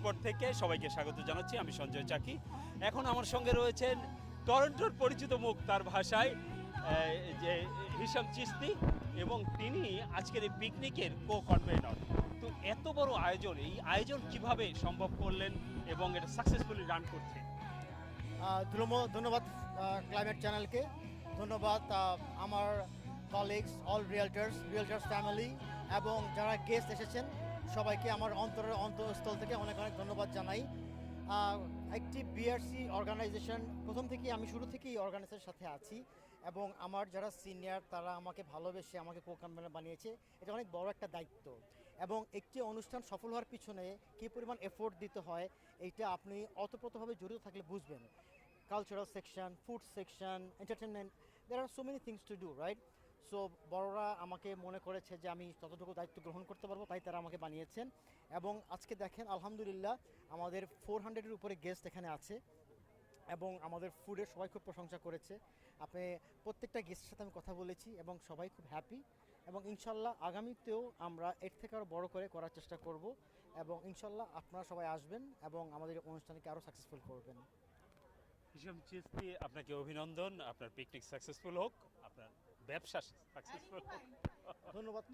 Spot থেকে সবাইকে স্বাগত জানাচ্ছি, আমি সঞ্জয় চাকি। এখন আমার সঙ্গে রয়েছেন টরন্টোর পরিচিত মুখ তার ভাষায় যে হিসাম চিস্তি এবং তিনি আজকের এই পিকনিকের কো কনভেনর তো এত বড় আয়োজন, এই আয়োজন কীভাবে সম্ভব করলেন এবং এটা সাকসেসফুলি রান ধন্যবাদ ধন্যবাদ ক্লাইমেট চ্যানেলকে ধন্যবাদ আমার colleagues all realtors realtors family এবং যারা গেস্ট এসেছেন, সবাইকে আমার অন্তরের অন্তঃস্থল থেকে অনেক অনেক ধন্যবাদ জানাই। একটি বিআরসি অর্গানাইজেশন প্রথম থেকেই আমি শুরু থেকেই অর্গানাইজেশনের সাথে আছি, এবং আমার যারা সিনিয়র তারা আমাকে ভালোবেসে আমাকে কো বানিয়েছে, এটা অনেক বড় একটা দায়িত্ব। এবং একটি অনুষ্ঠান সফল হওয়ার পিছনে কী পরিমাণ এফোর্ট দিতে হয়, এইটা আপনি অতপ্রতভাবে জড়িত থাকলে বুঝবেন। Cultural section food section entertainment there R so many things to do right so বড়রা আমাকে মনে করেছে যে আমি ততটুকু দায়িত্ব গ্রহণ করতে পারব তাই তারা আমাকে বানিয়েছেন। এবং আজকে দেখেন, আলহামদুলিল্লাহ, আমাদের ফোর হান্ড্রেডের উপরে গেস্ট এখানে আছে। এবং আমাদের ফুডের সবাই খুব প্রশংসা করেছে। আপনি প্রত্যেকটা গেস্টের সাথে আমি কথা বলেছি এবং সবাই খুব হ্যাপি এবং ইনশাল্লাহ আগামীতেও আমরা এর থেকে আরও বড় করে করার চেষ্টা করব। এবং ইনশাল্লাহ আপনারা সবাই আসবেন এবং আমাদের অনুষ্ঠানকে আরও সাকসেসফুল করবেন। হিসাম চিস্তি আপনাকে অভিনন্দন। আপনার পিকনিক সাকসেসফুল হোক। আপনার ব্যবসা সাকসেসফুল। ধন্যবাদ